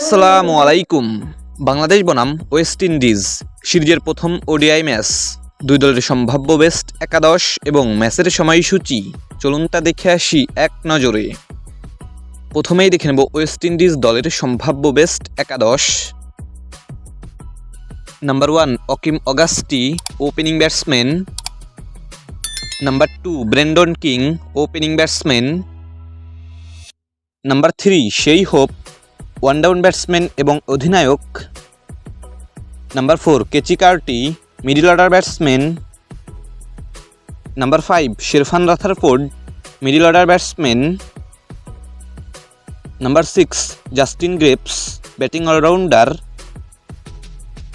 আসসালামু আলাইকুম। বাংলাদেশ বনাম ওয়েস্ট ইন্ডিজ, সিরিজের প্রথম ওডিআই ম্যাচ। দুই দলের সম্ভাব্য বেস্ট একাদশ এবং ম্যাচের সময়সূচি। চলুন তা দেখে আসি এক নজরে। প্রথমেই দেখে নেব ওয়েস্ট ইন্ডিজ দলের সম্ভাব্য বেস্ট একাদশ। Number one Akeem Augustine opening batsman number two Brandon King opening batsman number three Shai Hope one down batsman এবং অধিনায়ক। Number four Keacy Carty middle order batsman number five Sherfane Rutherford middle order batsman number six Justin Greaves batting allrounder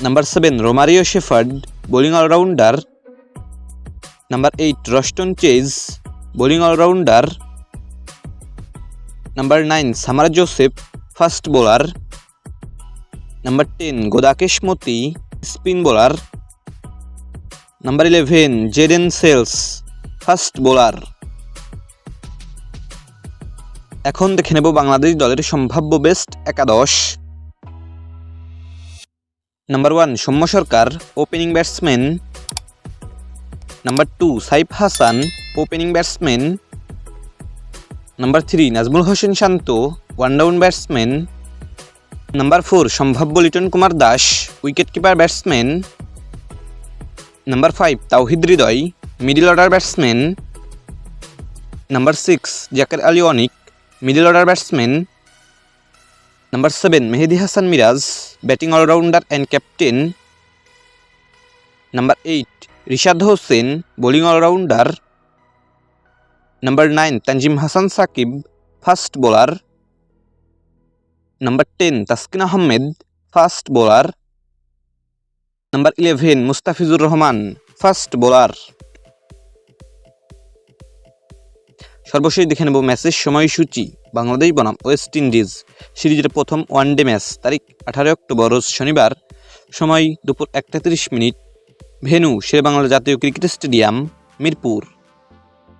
number seven Romario Shepherd bowling allrounder number eight Roston Chase bowling allrounder number nine Shamar Joseph fast bowler. Number ten, Gudakesh Motie, spin bowler. Number eleven, Jayden Seales, fast bowler. এখন দেখে নেব বাংলাদেশ দলের সম্ভাব্য best একাদশ। Number one, Soumya Sarkar opening batsman number two, Saif Hasan opening batsman number three Najmul Hossain Shanto one down batsman number four সম্ভাব্য Liton Kumar Das wicket keeper batsman number five Towhid Hridoy middle order batsman number six Jaker Ali Anik middle order batsman number seven Mehidy Hasan Miraz batting allrounder and captain number eight Rishad Hossain bowling allrounder number nine Tanzim Hasan Sakib fast bowler number ten Taskin Ahmed fast bowler number eleven Mustafizur Rahman fast bowler সর্বশেষ দেখে নেব ম্যাচের সময়সূচি। বাংলাদেশ বনাম West Indies. সিরিজের প্রথম one day match, তারিখ আঠারোই অক্টোবর, রোজ শনিবার। সময় দুপুর একটা মিনিট। ভেনু শেরবাংলা জাতীয় ক্রিকেট স্টেডিয়াম, মিরপুর।